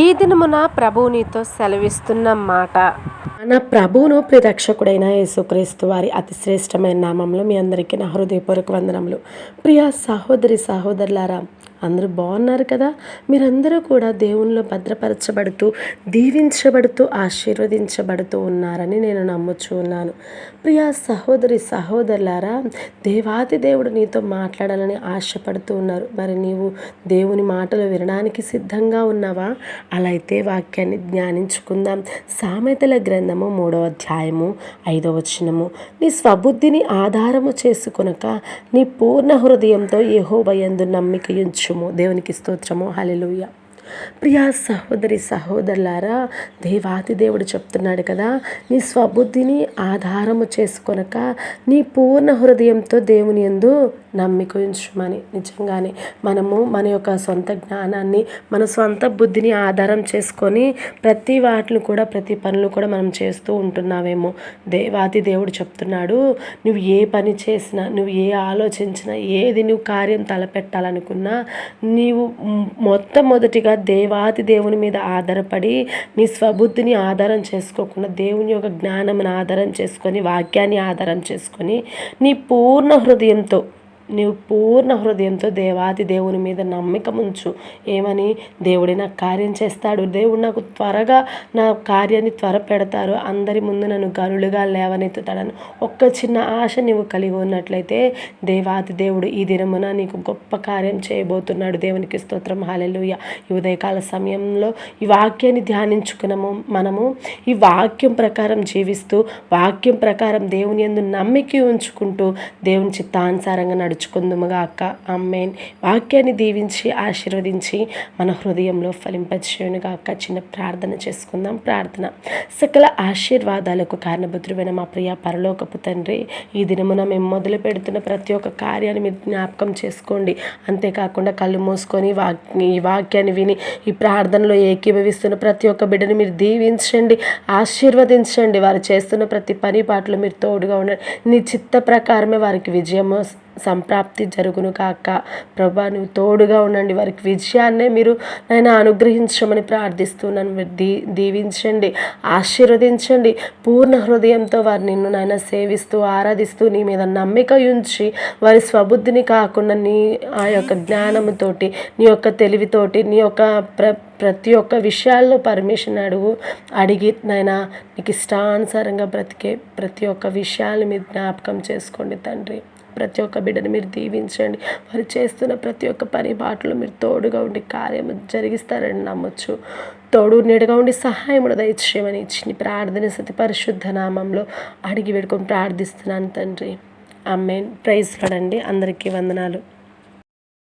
ఈ దినమున ప్రభువు నీతో సెలవిస్తున్న మాట. మన ప్రభువును ప్రిరక్షకుడైన యేసుక్రీస్తు వారి అతి శ్రేష్టమైన నామంలో మీ అందరికీ నా హృదయపూర్వక వందనములు. ప్రియ సహోదరి సహోదరులారా అందరూ బాగున్నారు కదా? మీరందరూ కూడా దేవునిలో భద్రపరచబడుతూ దీవించబడుతూ ఆశీర్వదించబడుతూ ఉన్నారని నేను నమ్ముచూ ఉన్నాను. ప్రియా సహోదరి సహోదరులారా దేవాది దేవుడు నీతో మాట్లాడాలని ఆశపడుతూ ఉన్నారు. మరి నీవు దేవుని మాటలు వినడానికి సిద్ధంగా ఉన్నావా? అలా అయితే వాక్యాన్ని ధ్యానించుకుందాం. సామెతల గ్రంథము మూడవ అధ్యాయము ఐదవ వచనము. నీ స్వబుద్ధిని ఆధారము చేసుకొనక నీ పూర్ణ హృదయంతో యెహోవయందు సంతోషము దేవునికి స్తోత్రము. హల్లెలూయా. ప్రియా సహోదరి సహోదరులారా దేవాతి దేవుడు చెప్తున్నాడు కదా నీ స్వబుద్ధిని ఆధారము చేసుకొనక నీ పూర్ణ హృదయంతో దేవుని ఎందు నమ్మిక ఉంచుమని. నిజంగానే మనము మన యొక్క సొంత జ్ఞానాన్ని మన సొంత బుద్ధిని ఆధారం చేసుకొని ప్రతి వాటిని కూడా ప్రతి పనులు కూడా మనం చేస్తూ ఉంటున్నావేమో. దేవాతి దేవుడు చెప్తున్నాడు నువ్వు ఏ పని చేసినా నువ్వు ఏ ఆలోచించినా ఏది నువ్వు కార్యం తలపెట్టాలనుకున్నా నీవు మొట్టమొదటిగా దేవాతి దేవుని మీద ఆధారపడి నీ స్వబుద్ధిని ఆధారం చేసుకోకుండా దేవుని యొక్క జ్ఞానమును ఆధారం చేసుకొని వాక్యాన్ని ఆధారం చేసుకొని నీ పూర్ణ హృదయంతో నీవు పూర్ణ హృదయంతో దేవాది దేవుని మీద నమ్మకం ఉంచు. ఏమని? దేవుడి నాకు కార్యం చేస్తాడు. దేవుడు నాకు త్వరగా నా కార్యాన్ని త్వర పెడతారు అందరి ముందు నన్ను గనులుగా లేవనెత్తుతాడని ఒక్క చిన్న ఆశ నీవు కలిగి ఉన్నట్లయితే దేవాది దేవుడు ఈ దినమున నీకు గొప్ప కార్యం చేయబోతున్నాడు. దేవునికి స్తోత్రం. హాలెలుయ ఈ ఉదయకాల సమయంలో ఈ వాక్యాన్ని ధ్యానించుకున్నాము మనము ఈ వాక్యం ప్రకారం జీవిస్తూ వాక్యం ప్రకారం దేవుని ఎందు నమ్మిక ఉంచుకుంటూ దేవుని చిత్తానుసారంగా నడుచు నడుచుకుందుముగాక అమ్మేన్ వాక్యాన్ని దీవించి ఆశీర్వదించి మన హృదయంలో ఫలింపచేయునుగాక చిన్న ప్రార్థన చేసుకుందాం. ప్రార్థన. సకల ఆశీర్వాదాలకు కారణభద్రువైన మా ప్రియ పరలోకపు తండ్రి ఈ దినమున మేము మొదలు పెడుతున్న ప్రతి ఒక్క కార్యాన్ని మీరు జ్ఞాపకం చేసుకోండి. అంతేకాకుండా కళ్ళు మూసుకొని వాక్య ఈ వాక్యాన్ని విని ఈ ప్రార్థనలో ఏకీభవిస్తున్న ప్రతి ఒక్క బిడ్డని మీరు దీవించండి ఆశీర్వదించండి. వారు చేస్తున్న ప్రతి పని పాటలు మీరు తోడుగా ఉండండి. నీ చిత్త ప్రకారమే వారికి విజయము సంప్రాప్తి జరుగును కాక. ప్రభా నువ్వు తోడుగా ఉండండి. వారికి విజయాన్నే మీరు నేను అనుగ్రహించమని ప్రార్థిస్తున్నాను. దీ దీవించండి. ఆశీర్వదించండి. పూర్ణ హృదయంతో వారు నిన్ను నాయన సేవిస్తూ ఆరాధిస్తూ నీ మీద నమ్మిక ఉంచి వారి స్వబుద్ధిని కాకుండా నీ ఆ యొక్క జ్ఞానముతోటి నీ యొక్క తెలివితోటి నీ యొక్క ప్ర ప్రతి ఒక్క విషయాల్లో పర్మిషన్ అడుగు అడిగి నాయన నీకు ఇష్టానుసారంగా బ్రతికే ప్రతి ఒక్క విషయాన్ని మీరు జ్ఞాపకం చేసుకోండి తండ్రి. ప్రతి ఒక్క బిడ్డను మీరు దీవించండి. వారు చేస్తున్న ప్రతి ఒక్క పని బాటలో మీరు తోడుగా ఉండి కార్యం జరిగిస్తారని నమ్మొచ్చు. తోడు నీడగా ఉండి సహాయముడు దయచేయమని ఇచ్చిన ప్రార్థన సతి పరిశుద్ధ నామంలో అడిగి వేడుకొని ప్రార్థిస్తున్నాను తండ్రి. అమ్మేన్ ప్రైజ్ పడండి. అందరికీ వందనాలు.